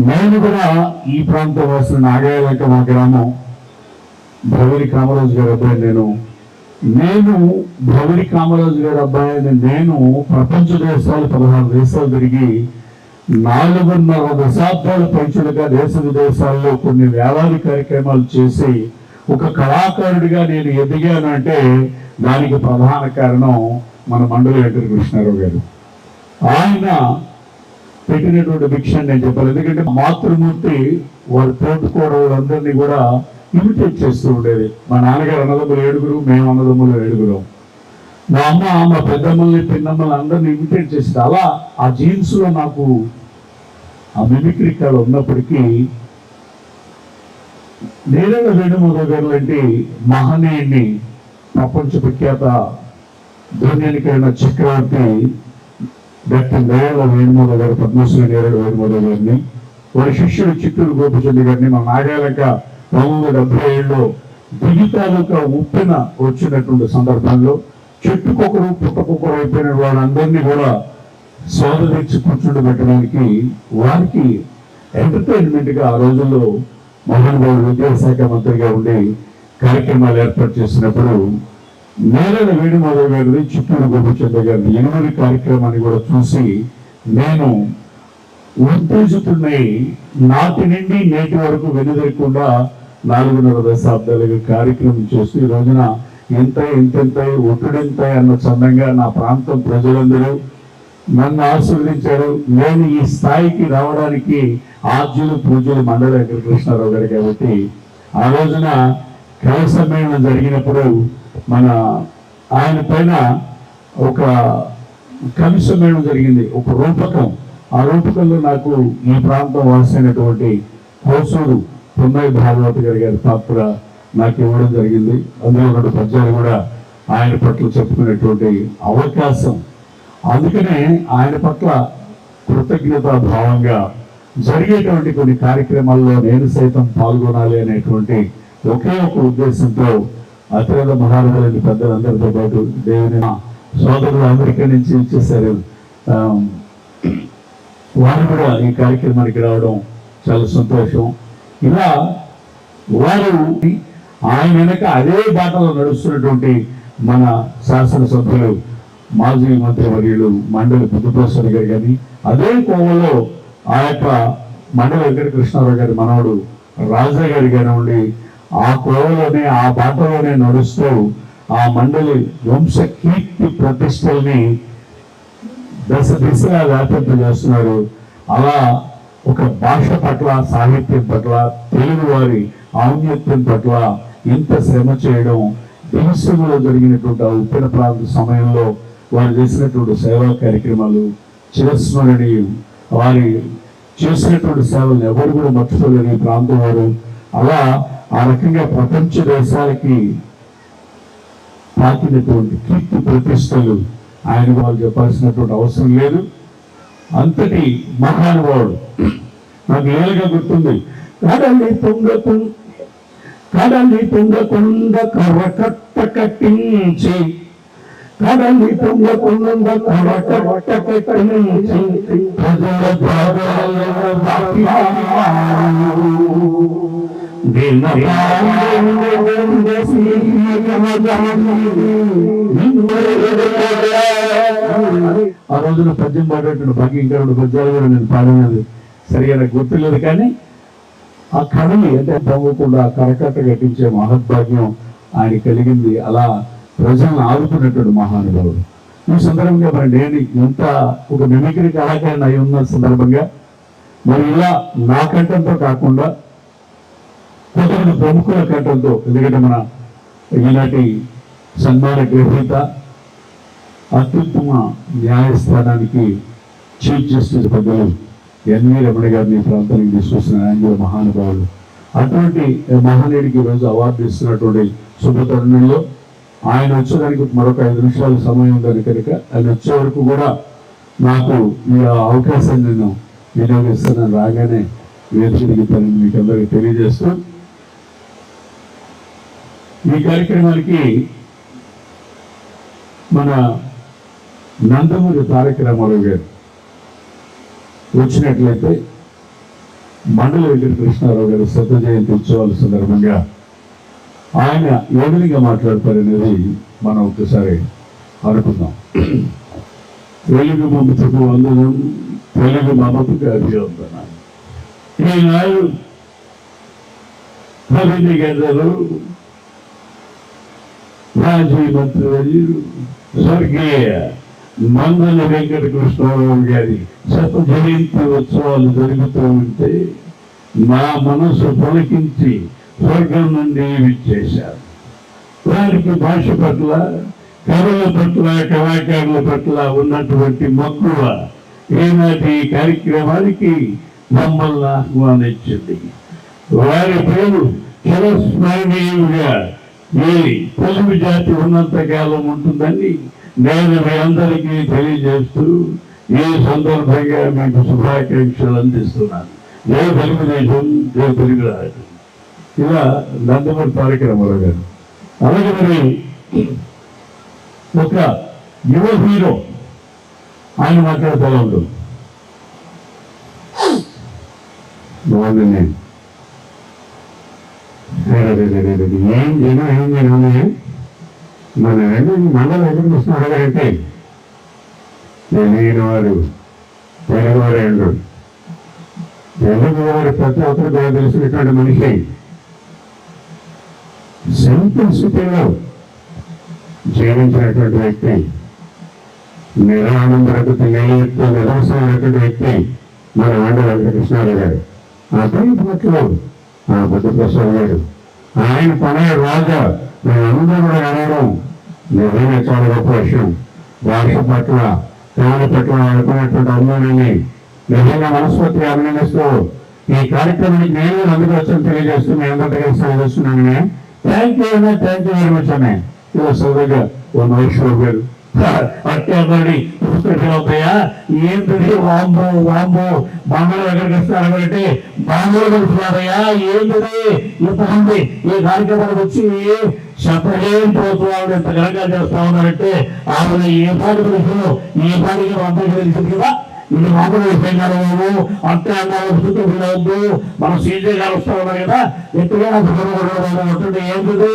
నేను కూడా ఈ ప్రాంత వస్తున్న నాగాయలంక మా గ్రామం భవరి కామరాజు గారి అబ్బాయి నేను నేను భవరి కామరాజు గారి అబ్బాయిని నేను ప్రపంచ దేశాలు పదహారు దేశాలు తిరిగి నాలుగున్నర దశాబ్దాల పైచులుగా దేశ విదేశాల్లో కొన్ని వేలాది కార్యక్రమాలు చేసి ఒక కళాకారుడిగా నేను ఎదిగాను అంటే దానికి ప్రధాన కారణం మన మండలి వెంకట కృష్ణారావు గారు. ఆయన పెట్టినటువంటి భిక్ష అని నేను చెప్పాలి. ఎందుకంటే మాతృమూర్తి వారి తోటికోడలందరినీ కూడా ఇమిటేట్ చేస్తూ ఉండేది. మా నాన్నగారు అన్నదమ్ములు ఏడుగురు మేము అన్నదమ్ములు ఏడుగురు. మా అమ్మ మా పెద్దమ్మల్ని పిన్నమ్మల్ని అందరిని ఇమిటేట్ చేసింది. అలా ఆ జీన్స్లో నాకు ఆ మిమిక్రీ కళ ఉన్నప్పటికీ నేరేళ్ళ వేణుమాధవ్ గారు లాంటి మహనీయుని ప్రపంచ విఖ్యాత ధ్వన్యానికైన చక్రవర్తి డాక్టర్ నేరేళ్ళ వేణుమూల గారు పద్మశ్రీ నేరేళ్ళ వేణుమూల గారిని వారి శిష్యుడు చిత్తూరు గోపిచంద్ర గారిని మా నాగాలక పంతొమ్మిది వందల డెబ్బై ఏడులో దిగితాలుక ఉప్పిన వచ్చినటువంటి సందర్భంలో చెట్టుకొకరు పుట్టకొకరు అయిపోయిన వాళ్ళందరినీ కూడా స్వాగతించి కూర్చుండబెట్టడానికి వారికి ఎంటర్టైన్మెంట్గా ఆ రోజుల్లో మోహన్ బాబు విద్యాశాఖ మంత్రిగా ఉండి కార్యక్రమాలు ఏర్పాటు చేసినప్పుడు నేలల వేణుమాధవ్ గారిది చిత్తూరు గోపిచంద్ర గారిది ఎనిమిది కార్యక్రమాన్ని కూడా చూసి నేను ఉత్తేజితున్నాయి నాటి నుండి నేటి వరకు వెనుదరకుండా నాలుగున్నర దశాబ్దాలుగా కార్యక్రమం చేస్తూ ఈ రోజున ఎంత ఎంతెంత ఒత్తిడెంత అన్న చందంగా నా ప్రాంతం ప్రజలందరూ నన్ను ఆశీర్వదించారు. నేను ఈ స్థాయికి రావడానికి ఆద్యులు పూజలు మండల వెంకటకృష్ణారావు గారు కాబట్టి ఆ రోజున కళ సమ్మేళనం జరిగినప్పుడు మన ఆయన పైన ఒక కవి జరిగింది ఒక రూపకం. ఆ రూపకంలో నాకు ఈ ప్రాంతం వాసైనటువంటి కోసూరు పొన్నయ్య భాగవతి గారి గారి పాత్ర నాకు ఇవ్వడం జరిగింది. అందులో ఉన్న పద్యాలు కూడా ఆయన పట్ల చెప్పుకునేటువంటి అవకాశం. అందుకనే ఆయన పట్ల కృతజ్ఞతా భావంగా జరిగేటువంటి కొన్ని కార్యక్రమాల్లో నేను సైతం పాల్గొనాలి అనేటువంటి ఒకే ఒక ఉద్దేశంతో అత్యంత మహారాజులైన పెద్దలందరితో పాటు దేవుని సోదరులు అమెరికా నుంచి ఇచ్చేసారు వారు కూడా ఈ కార్యక్రమానికి రావడం చాలా సంతోషం. ఇలా వారు ఆయన వెనక అదే బాటలో నడుస్తున్నటువంటి మన శాసనసభ్యులు మాజీ మంత్రివర్యులు మండలి బుద్ధప్రసాద్ గారు కానీ అదే కోవలో ఆ యొక్క మండలి వెంకటకృష్ణారావు గారి మనవడు రాజా గారి కానివ్వండి ఆ కోవలోనే ఆ బాటలోనే నడుస్తూ ఆ మండలి వంశ కీర్తి ప్రతిష్టల్ని దశ దిశగా వ్యాపింప చేస్తున్నారు అలా ఒక భాష పట్ల సాహిత్యం పట్ల తెలుగు వారి ఔన్నత్యం పట్ల ఇంత శ్రమ చేయడం దేశంలో జరిగినటువంటి ఆ ఉప్పిన ప్రాంత సమయంలో వారు చేసినటువంటి సేవా కార్యక్రమాలు చిరస్మరణీయం. వారి చేసినటువంటి సేవలు ఎవరు కూడా మర్చిపోలేని ప్రాంతం వారు. అలా ఆ రకంగా ప్రపంచ దేశాలకి తాకినటువంటి కీర్తి ప్రతిష్టలు ఆయన వాళ్ళు చెప్పాల్సినటువంటి అవసరం లేదు. అంతటి మహానుభావుడు నాకు నేలుగా గుర్తుంది. కడలి పొంగకు కడలి పొంగకుండా కర్రకట్ట కట్టించి కడలి పొంగకుండా కర్రకట్ట కట్టించి ప్రజల బాధలను ఆ రోజున పద్యం పాడేటువంటి భాగ్యం ఇంకా రెండు పద్యాలు కూడా నేను పాడినది. సరిగా నాకు గుర్తులేదు కానీ ఆ కళని అంటే పొంగకుండా కరకట్ట కట్టించే మహద్భాగ్యం ఆయన కలిగింది. అలా ప్రజలను ఆదుకున్నటువంటి మహానుభావుడు. ఈ సందర్భంగా మరి నేను ఎంత ఒక మిమిక్రీ కళాకారుని అయి ఉన్న సందర్భంగా మరి ఇలా నా కంఠంతో కాకుండా కొంతమంది ప్రముఖుల కంఠంతో ఎందుకంటే మన ఈనాటి సన్మాన గ్రహీత అత్యుత్తమ న్యాయస్థానానికి చీఫ్ జస్టిస్ పెద్దలు ఎన్వి రమణ గారిని ప్రాంతానికి తీసుకొస్తున్న ఆయన మహానుభావులు. అటువంటి మహానీయుడికి ఈరోజు అవార్డు ఇస్తున్నటువంటి శుభతరుణంలో ఆయన వచ్చేదానికి మరొక ఐదు నిమిషాలు సమయం ఉందని కనుక ఆయన వచ్చే వరకు కూడా నాకు ఈ అవకాశాన్ని నేను వినియోగిస్తున్నాను. రాగానే వేదికకి తనని మీకు అందరికీ తెలియజేస్తూ ఈ కార్యక్రమానికి మన నందమూరి తారక రామారావు గారు వచ్చినట్లయితే మండల వెంకట కృష్ణారావు గారు శత జయంతి ఉత్సవాల సందర్భంగా ఆయన ఏ విధంగా మాట్లాడతారనేది మనం ఒకసారి అనుకుందాం. తెలుగు మమతకు వందనం తెలుగు మమతకు అభివందన. ఈనాడు అభివృద్ధి గంటలు మాజీ మంత్రివర్యులు స్వర్గీయ మంగళ వెంకట కృష్ణారావు గారి శత జయంతి ఉత్సవాలు జరుగుతూ ఉంటే నా మనసు పొలకించి స్వర్గం నుండి విచ్చేశారు. వారికి భాష పట్ల కళల పట్ల కళాకారుల పట్ల ఉన్నటువంటి మక్కువ ఈనాటి కార్యక్రమానికి మమ్మల్ని ఆహ్వానించింది. వారి పేరు చిరస్మరణీయులుగా ఈ తెలుగు జాతి ఉన్నంత కాలం ఉంటుందని నేను మీ అందరికీ తెలియజేస్తూ ఈ సందర్భంగా మీకు శుభాకాంక్షలు అందిస్తున్నాను. ఏ తెలుగుదేశం ఏ తెలుగు రాజు ఇలా నందమూరి తారక రామారావు గారు. అలాగే మరి ఒక యువ హీరో ఆయన మాట్లాడతా ఉంటుంది నేను ఏం జనం ఏం జనం మన రెండు మండల ఎదురు చూస్తున్నారు అడగారంటే తెలియని వారు తెలుగువారు ఎండు తెలుగు వారు ప్రతి ఒక్కరు తెలిసినటువంటి మనిషి సింప్లిసిటీలో జీవించినటువంటి వ్యక్తి నిరాడంబరకు తెలియతో నిరాశమైనటువంటి వ్యక్తి మన ఆండ వెంకటకృష్ణారావు గారు. అతని పట్ల ఆ బుద్ధ ప్రసాద్ గారు ఆయన పనే రాజా మేమందరూ కూడా అనడం నిజంగా చాలా గొప్ప విషయం. భాష పట్ల దాని పట్ల అనుకున్నటువంటి అభిమానాన్ని నిజంగా మనస్ఫూర్తిగా అభినందిస్తూ ఈ కార్యక్రమానికి నేను అందుకు వచ్చాను తెలియజేస్తూ మీ అందరికీ కలిసి తెలియజేస్తున్నాను థ్యాంక్ యూ అన్న థ్యాంక్ యూ వెరీ మచ్ అనే ఇలా సోదరుగా ఓ మహేశ్వర్ గారు. అట్టేపడి పుస్తకాలయ్యా ఏంటిది వాంబో వాంబో బాంబులు ఎక్కడికి వస్తారంటే బాంబులు పెడుతున్నారయ్యా ఏంటిది ఇంతమంది ఈ కార్యక్రమానికి వచ్చి చెప్పలేం పోతున్నాడు ఇంత ఘనంగా చేస్తా ఉన్నారంటే ఆమె ఏ పాటి తెలుసు ఏ పాటికి అందరికీ తెలిసింది కదా. ఇది మామూలు విషయం కాదు బాబు. అంతే అన్నారు వద్దు? మనం సీజే గారు వస్తా ఉన్నారు కదా. ఎట్టుగా ఉంటుంది ఏంటిది